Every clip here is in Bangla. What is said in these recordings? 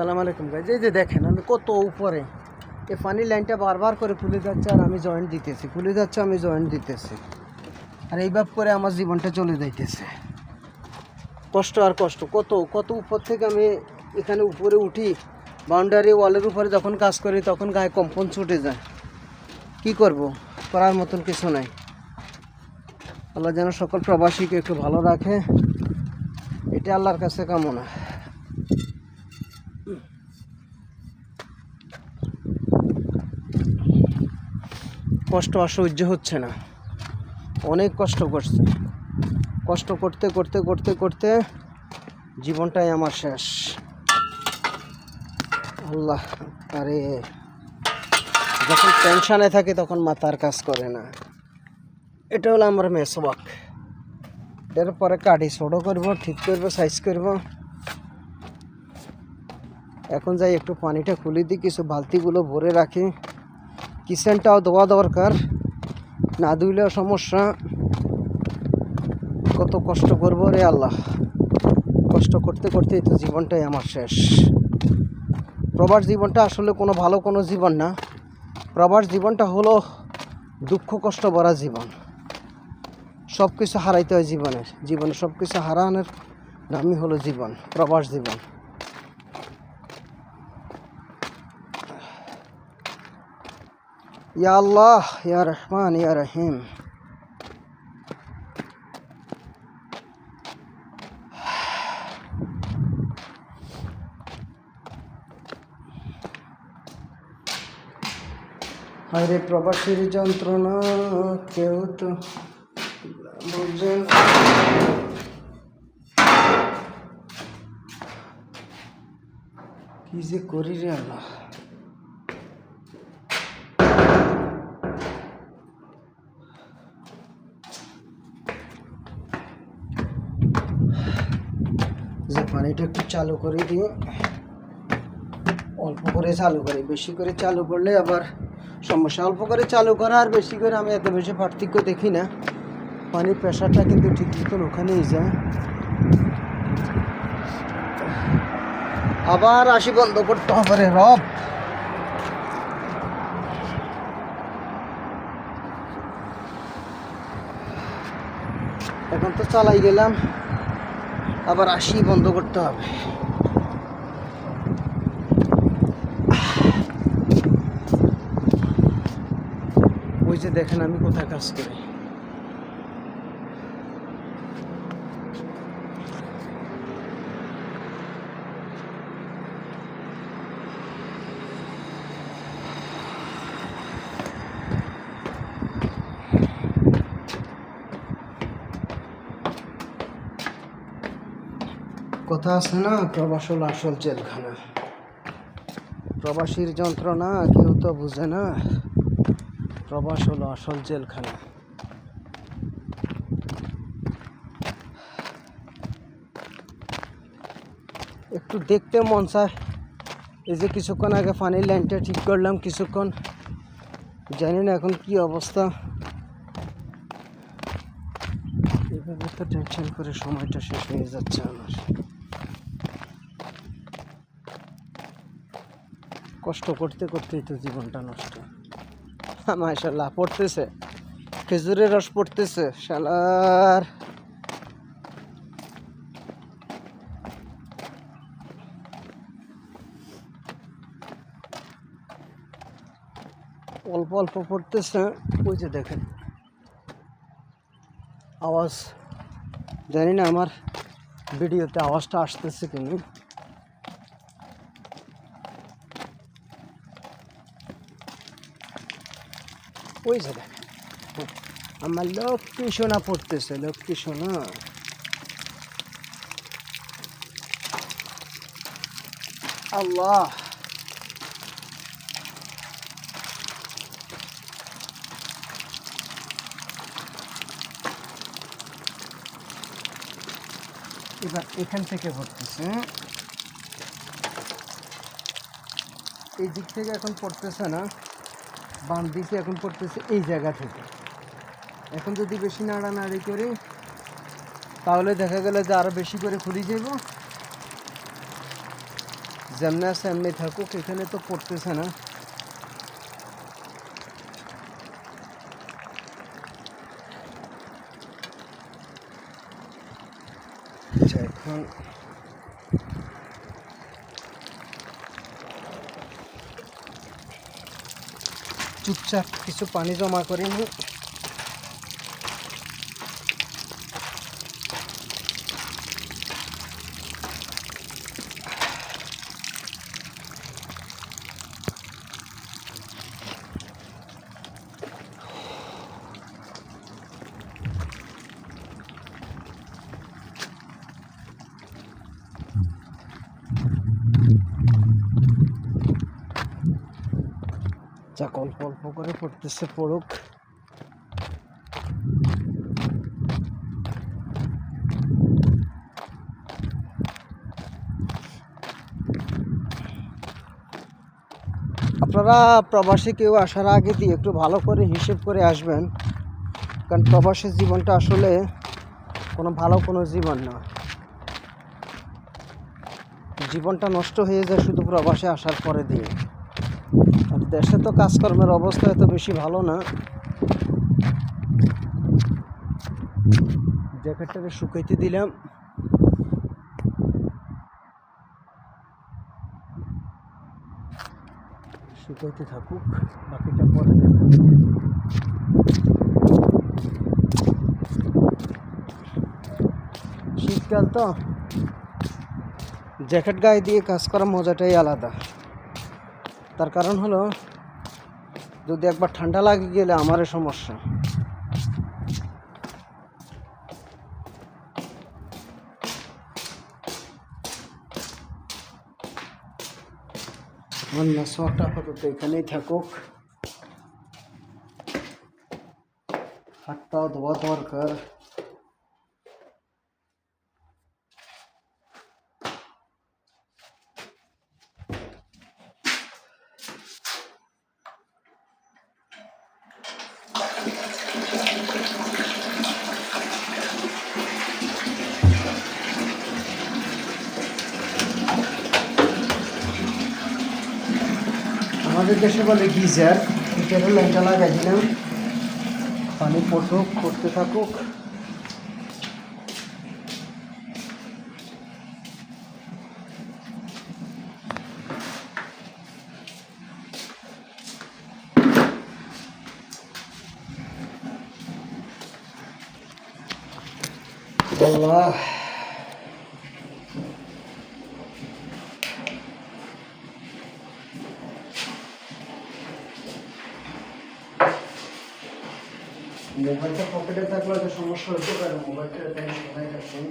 সালাম আলাইকুম গাইজ এই যে দেখেন, আমি কত উপরে। এই পানির লাইনটা বারবার করে খুলে যাচ্ছে আর আমি জয়েন্ট দিতেছি। খুলে যাচ্ছে, আমি জয়েন্ট দিতেছি। আর এইভাব করে আমার জীবনটা চলে যাইতেছে। কষ্ট আর কষ্ট, কত কত উপর থেকে আমি এখানে উপরে উঠি বাউন্ডারি ওয়ালের উপরে যখন কাজ করি, তখন গায়ে কম্পন ছুটে যায়। কি করব? করার মতন কিছু নাই। আল্লাহ যেন সকল প্রবাসীকে একটু ভালো রাখে। এটা আল্লাহর কাছে কামনা। কষ্ট অসহ্য হচ্ছে না। অনেক কষ্ট করছে। কষ্ট করতে করতে করতে করতে জীবনটাই আমার শেষ। আল্লাহ, আরে, যখন টেনশানে থাকে তখন মাথার কাজ করে না। এটা হলো আমার মেসওয়াক এর পরে কাটি ছোটো করব, ঠিক করব সাইজ করব। এখন যাই একটু পানিটা খুলে দিই, কিছু বালতিগুলো ভরে রাখি। কিচেনটাও দেওয়া দরকার। না ধুইলেও সমস্যা। কত কষ্ট করব রে আল্লাহ। কষ্ট করতে করতেই তো জীবনটাই আমার শেষ। প্রবাস জীবনটা আসলে কোনো ভালো কোনো জীবন না। প্রবাস জীবনটা হলো দুঃখ কষ্ট ভরা জীবন। সব কিছু হারাইতে হয় জীবনের। জীবনে সব কিছু হারানোর নামই হলো জীবন, প্রবাস জীবন। ইয়া আল্লাহ ইয়া রহমান ইয়া রহিম আরে প্রবাসীর যন্ত্রণা, কেউ তো বুঝে না। কি যে করি রে আল্লাহ পানিটা একটু চালু করে দিয়ে অল্প করে চালু করি। বেশি করে চালু করলে আবার সমস্যা। অল্প করে চালু করা আর বেশি করে আমি এত বেশি পার্থক্য দেখি না। পানির প্রেশারটা কিন্তু ঠিক মতন ওখানেই যায়। আবার আসি বন্ধ করতে হবে রব। এখন তো চালাই গেলাম। আবার আসি বন্ধ করতে হবে। ওই যে দেখেন আমি কোথায় কাজ করি। কথা আছে না? প্রবাস হলো আসল জেলখানা। প্রবাসীর যন্ত্রণা কেউ তো বুঝে না। প্রবাস হলো আসল জেলখানা। একটু দেখতে মন চায়। এই যে কিছুক্ষণ আগে পানির লাইনটা ঠিক করলাম কিছুক্ষণ। জানি না এখন কি অবস্থা। এভাবে তো টেনশন করে সময়টা শেষ হয়ে যাচ্ছে আমার। কষ্ট করতে করতেই তো জীবনটা নষ্ট। মাশাল্লাহ পড়তেছে। খেজুরের রস পড়তেছে, শালার। অল্প অল্প পড়তেছে, ওই যে দেখেন। আওয়াজ, জানি না আমার ভিডিওতে আওয়াজটা আসতেছে কিনা ওই যে দেখেন আমার লক্ষ্মী সোনা পড়তেছে, লক্ষ্মী সোনা। আল্লাহ। এবার এখান থেকে পড়তেছে। এই দিক থেকে এখন পড়তেছে না। বাম দিকে এখন পড়তেছে এই জায়গা থেকে। এখন যদি বেশি নাড়ানাড়ি করি, তাহলে দেখা গেল যে আরও বেশি করে খুলি যাব যেমনি আছে এমনি থাকুক, এখানে তো পড়তেছে না। আচ্ছা এখন চুপচাপ কিছু পানি জমা করে নিই অল্প করে পড়তেছে পড়ুক। আপনারা প্রবাসী কেউ আসার আগে দিয়ে একটু ভালো করে হিসেব করে আসবেন, কারণ প্রবাসী জীবনটা আসলে কোনো ভালো কোনো জীবন না। জীবনটা নষ্ট হয়ে যায় শুধু প্রবাসে আসার পরে দিয়ে। আর দেশে তো কাজকর্মের অবস্থা এত বেশি ভালো না। জ্যাকেটটাকে শুকাইতে দিলাম। শুকাইতে থাকুক, বাকিটা পরে শীতকাল তো। জ্যাকেট গায়ে দিয়ে কাজ করার মজাটাই আলাদা। তার কারণ হলো, যদি একবার ঠান্ডা লাগে গেলে আমারও সমস্যা। আমার নেশোয়াটা আপাতত এখানেই থাকুক। হাত পাও ধোয়া দরকার। আমাদের দেশে বলে গিজার। হিটারে লাইনটা লাগাই দিলাম। পানি পড়ুক পড়তে থাকুক। আল্লাহ মোবাইলটা পকেটে সমস্যা হতে পারে মোবাইলটা তাই সবাই রাখুন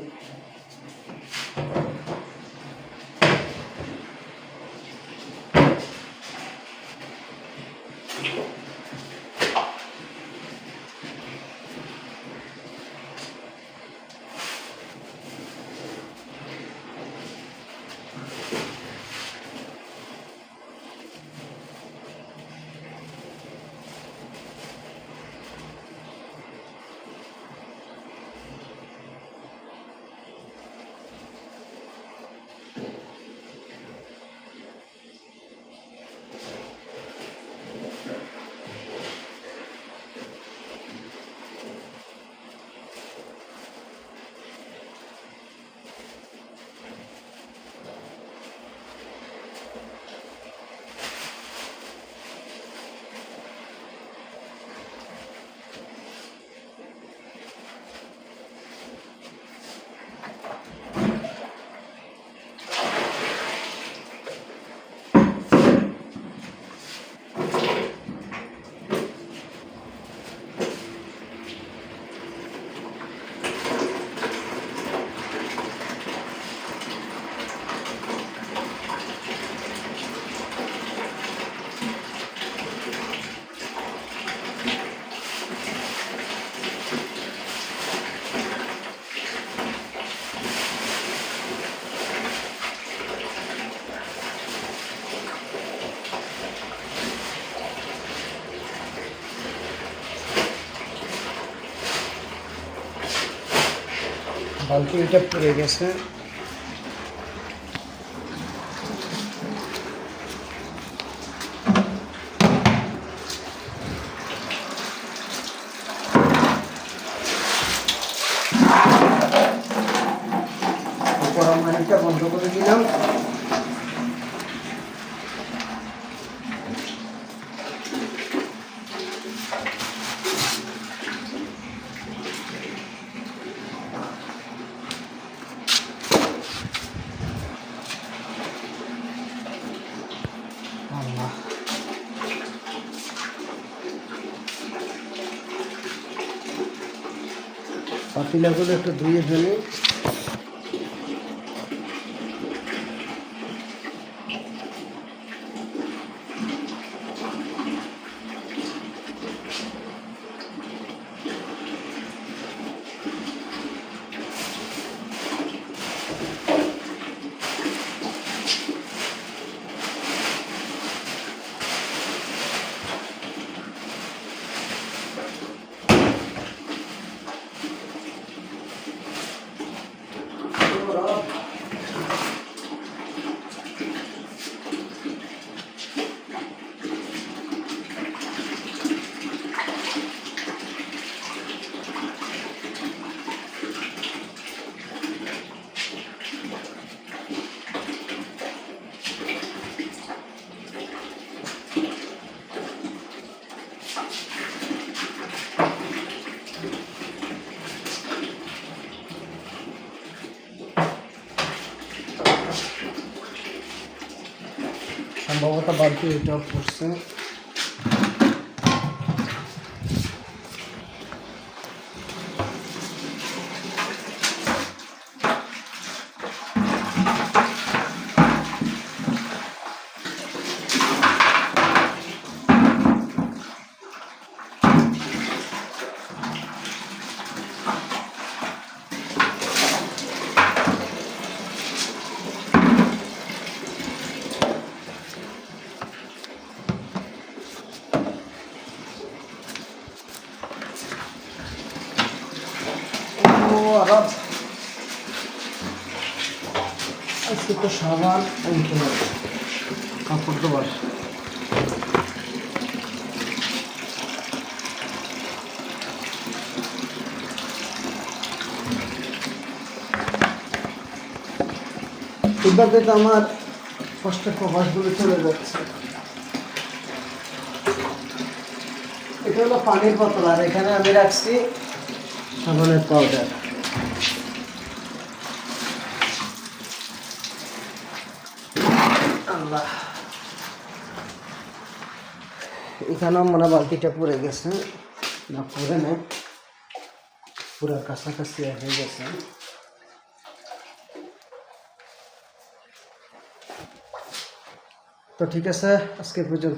বালতি এটা পড়ে গেছে। পাতিলাগুলো একটু ধুয়ে ফেলি। সম্ভবত বালতি এটাও পড়ছে তো সাবান আনতে হবে কাপড় দেওয়ার তো আমার কষ্টের প্রবাসগুলো চলে যাচ্ছে। এটা হলো পানির বোতল আর এখানে আমি রাখছি সাবানের পাউডার আল্লাহ এখানেও মনে বালতিটা পুড়ে গেছে। না, পুড়ে না পুরো কাছাকাছি হয়ে গেছে। তো ঠিক আছে, আজকে পর্যন্ত